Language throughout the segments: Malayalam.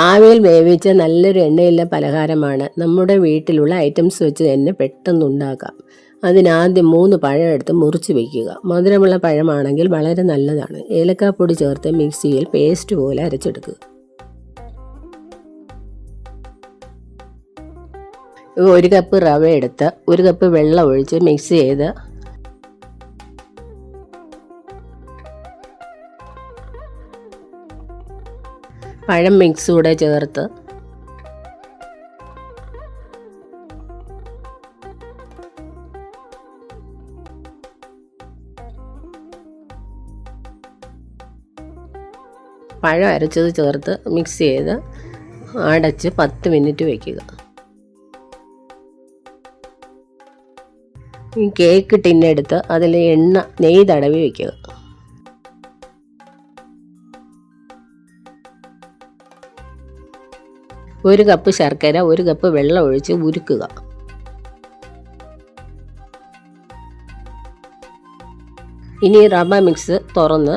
ആവിയിൽ വേവിച്ച നല്ലൊരു എണ്ണയുള്ള പലഹാരമാണ്. നമ്മുടെ വീട്ടിലുള്ള ഐറ്റംസ് വെച്ച് തന്നെ പെട്ടെന്ന് ഉണ്ടാക്കാം അതിനാദ്യം മൂന്ന് പഴം എടുത്ത് മുറിച്ച് വയ്ക്കുക മധുരമുള്ള പഴമാണെങ്കിൽ വളരെ നല്ലതാണ്. ഏലക്കാപ്പൊടി ചേർത്ത് മിക്സിയിൽ പേസ്റ്റ് പോലെ അരച്ചെടുക്കുക. ഒരു കപ്പ് റവ എടുത്ത് ഒരു കപ്പ് വെള്ളം ഒഴിച്ച് മിക്സ് ചെയ്ത് പഴം മിക്സ് കൂടെ ചേർത്ത്. പഴം അരച്ചത് ചേർത്ത് മിക്സ് ചെയ്ത് അടച്ച് പത്ത് മിനിറ്റ് വയ്ക്കുക ഈ കേക്ക് ടിന്നെടുത്ത് അതിൽ എണ്ണ നെയ്യ് തടവി വയ്ക്കുക ഒരു കപ്പ് ശർക്കര ഒരു കപ്പ് വെള്ളം ഒഴിച്ച് ഉരുക്കുക. ഇനി റവ മിക്സ് തുറന്ന്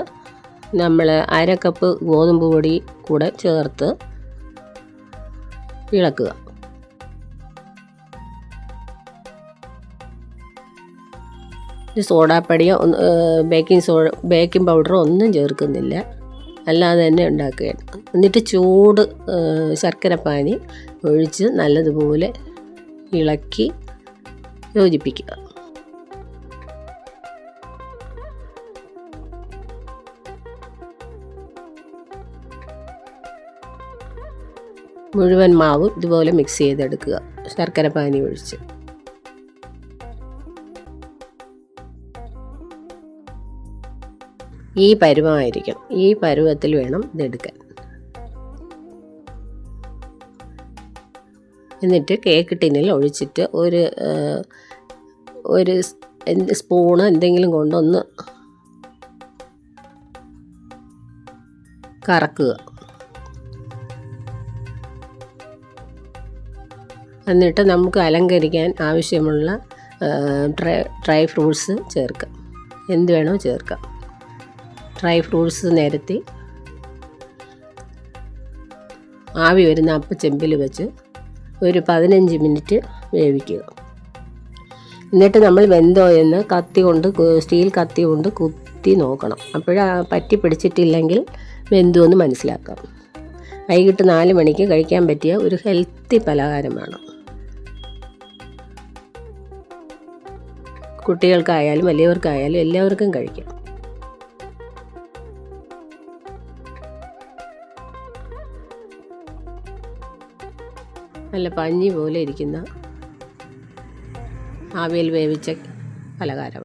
നമ്മൾ അര കപ്പ് ഗോതമ്പ് പൊടി കൂടെ ചേർത്ത് ഇളക്കുക. സോഡാപ്പൊടിയോ ബേക്കിംഗ് സോഡ ബേക്കിംഗ് പൗഡറോ ഒന്നും ചേർക്കുന്നില്ല. അല്ലാതെ തന്നെ ഉണ്ടാക്കുകയാണ്. എന്നിട്ട് ചൂട് ശർക്കരപ്പാനി ഒഴിച്ച് നല്ലതുപോലെ ഇളക്കി യോജിപ്പിക്കുക. മുഴുവൻ മാവും ഇതുപോലെ മിക്സ് ചെയ്തെടുക്കുക ശർക്കര പാനി ഒഴിച്ച്. ഈ പരുവമായിരിക്കും. ഈ പരുവത്തിൽ വേണം ഇതെടുക്കാൻ. എന്നിട്ട് കേക്ക് ടിന്നിൽ ഒഴിച്ചിട്ട് ഒരു ഒരു സ്പൂണ് എന്തെങ്കിലും കൊണ്ടൊന്ന് കറക്കുക. എന്നിട്ട് നമുക്ക് അലങ്കരിക്കാൻ ആവശ്യമുള്ള ഡ്രൈ ഡ്രൈ ഫ്രൂട്ട്സ് ചേർക്കാം. എന്ത് വേണോ ചേർക്കാം. ഡ്രൈ ഫ്രൂട്ട്സ് നിരത്തി ആവി വരുന്ന അപ്പച്ചെമ്പിൽ വെച്ച് ഒരു പതിനഞ്ച് മിനിറ്റ് വേവിക്കുക. എന്നിട്ട് നമ്മൾ വെന്തോ എന്ന് കത്തി കൊണ്ട് സ്റ്റീൽ കത്തി കൊണ്ട് കുത്തി നോക്കണം. അപ്പോഴാ പറ്റി പിടിച്ചിട്ടില്ലെങ്കിൽ വെന്തു എന്ന് മനസ്സിലാക്കാം. വൈകിട്ട് നാല് മണിക്ക് കഴിക്കാൻ പറ്റിയ ഒരു ഹെൽത്തി പലഹാരമാണ്. കുട്ടികൾക്കായാലും വലിയവർക്കായാലും എല്ലാവർക്കും കഴിക്കാം. നല്ല പഞ്ഞി പോലെ ഇരിക്കുന്ന ആവിയിൽ വേവിച്ച പലഹാരം.